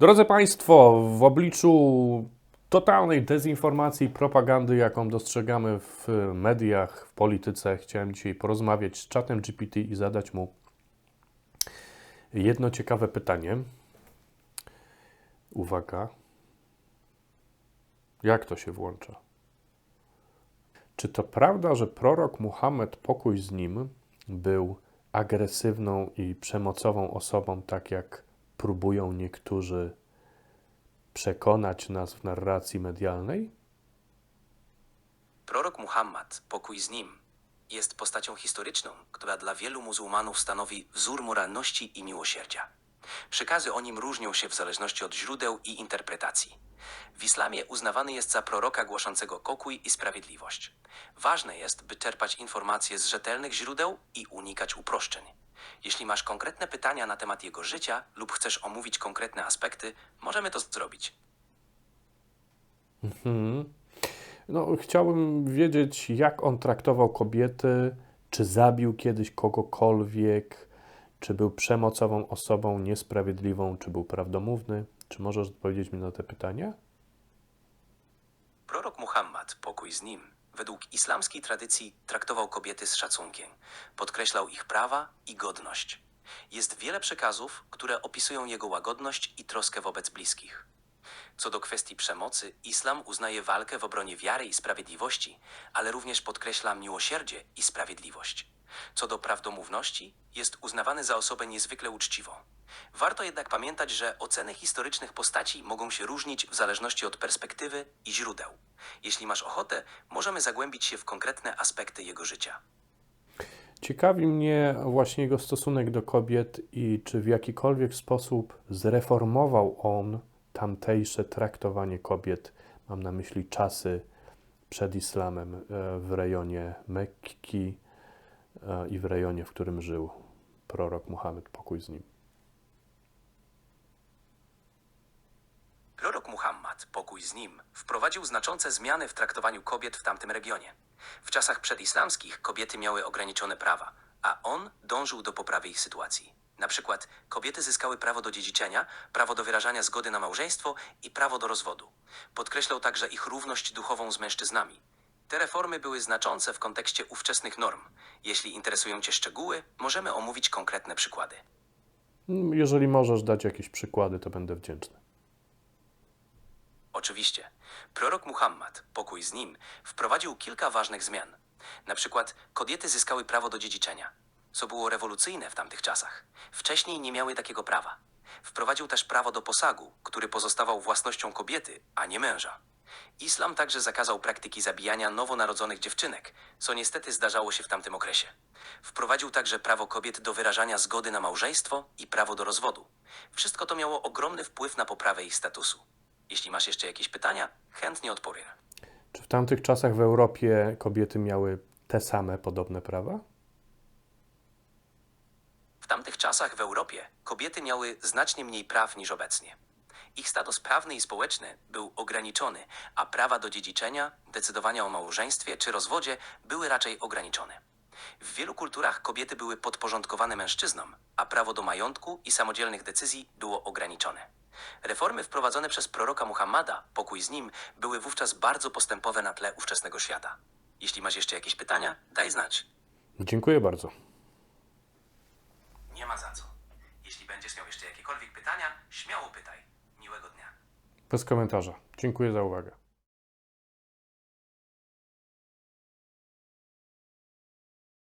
Drodzy Państwo, w obliczu totalnej dezinformacji i propagandy, jaką dostrzegamy w mediach, w polityce, chciałem dzisiaj porozmawiać z czatem GPT i zadać mu jedno ciekawe pytanie. Uwaga. Jak to się włącza? Czy to prawda, że prorok Muhammad, pokój z nim, był agresywną i przemocową osobą, tak jak próbują niektórzy przekonać nas w narracji medialnej? Prorok Muhammad, pokój z nim, jest postacią historyczną, która dla wielu muzułmanów stanowi wzór moralności i miłosierdzia. Przekazy o nim różnią się w zależności od źródeł i interpretacji. W islamie uznawany jest za proroka głoszącego pokój i sprawiedliwość. Ważne jest, by czerpać informacje z rzetelnych źródeł i unikać uproszczeń. Jeśli masz konkretne pytania na temat jego życia lub chcesz omówić konkretne aspekty, możemy to zrobić. No, chciałbym wiedzieć, jak on traktował kobiety, czy zabił kiedyś kogokolwiek, czy był przemocową osobą, niesprawiedliwą, czy był prawdomówny. Czy możesz odpowiedzieć mi na te pytania? Muhammad, pokój z nim, według islamskiej tradycji traktował kobiety z szacunkiem, podkreślał ich prawa i godność. Jest wiele przekazów, które opisują jego łagodność i troskę wobec bliskich. Co do kwestii przemocy, islam uznaje walkę w obronie wiary i sprawiedliwości, ale również podkreśla miłosierdzie i sprawiedliwość. Co do prawdomówności, jest uznawany za osobę niezwykle uczciwą. Warto jednak pamiętać, że oceny historycznych postaci mogą się różnić w zależności od perspektywy i źródeł. Jeśli masz ochotę, możemy zagłębić się w konkretne aspekty jego życia. Ciekawi mnie właśnie jego stosunek do kobiet i czy w jakikolwiek sposób zreformował on tamtejsze traktowanie kobiet. Mam na myśli czasy przed islamem e, w rejonie Mekki e, i w rejonie, w którym żył prorok Muhammad, pokój z nim. Prorok Z nim, wprowadził znaczące zmiany w traktowaniu kobiet w tamtym regionie. W czasach przedislamskich kobiety miały ograniczone prawa, a on dążył do poprawy ich sytuacji. Na przykład kobiety zyskały prawo do dziedziczenia, prawo do wyrażania zgody na małżeństwo i prawo do rozwodu. Podkreślał także ich równość duchową z mężczyznami. Te reformy były znaczące w kontekście ówczesnych norm. Jeśli interesują Cię szczegóły, możemy omówić konkretne przykłady. Jeżeli możesz dać jakieś przykłady, to będę wdzięczny. Oczywiście. Prorok Muhammad, pokój z nim, wprowadził kilka ważnych zmian. Na przykład kobiety zyskały prawo do dziedziczenia, co było rewolucyjne w tamtych czasach. Wcześniej nie miały takiego prawa. Wprowadził też prawo do posagu, który pozostawał własnością kobiety, a nie męża. Islam także zakazał praktyki zabijania nowonarodzonych dziewczynek, co niestety zdarzało się w tamtym okresie. Wprowadził także prawo kobiet do wyrażania zgody na małżeństwo i prawo do rozwodu. Wszystko to miało ogromny wpływ na poprawę ich statusu. Jeśli masz jeszcze jakieś pytania, chętnie odpowiem. Czy w tamtych czasach w Europie kobiety miały te same podobne prawa? W tamtych czasach w Europie kobiety miały znacznie mniej praw niż obecnie. Ich status prawny i społeczny był ograniczony, a prawa do dziedziczenia, decydowania o małżeństwie czy rozwodzie były raczej ograniczone. W wielu kulturach kobiety były podporządkowane mężczyznom, a prawo do majątku i samodzielnych decyzji było ograniczone. Reformy wprowadzone przez proroka Muhammada, pokój z nim, były wówczas bardzo postępowe na tle ówczesnego świata. Jeśli masz jeszcze jakieś pytania, daj znać. Dziękuję bardzo. Nie ma za co. Jeśli będziesz miał jeszcze jakiekolwiek pytania, śmiało pytaj. Miłego dnia. Bez komentarza. Dziękuję za uwagę.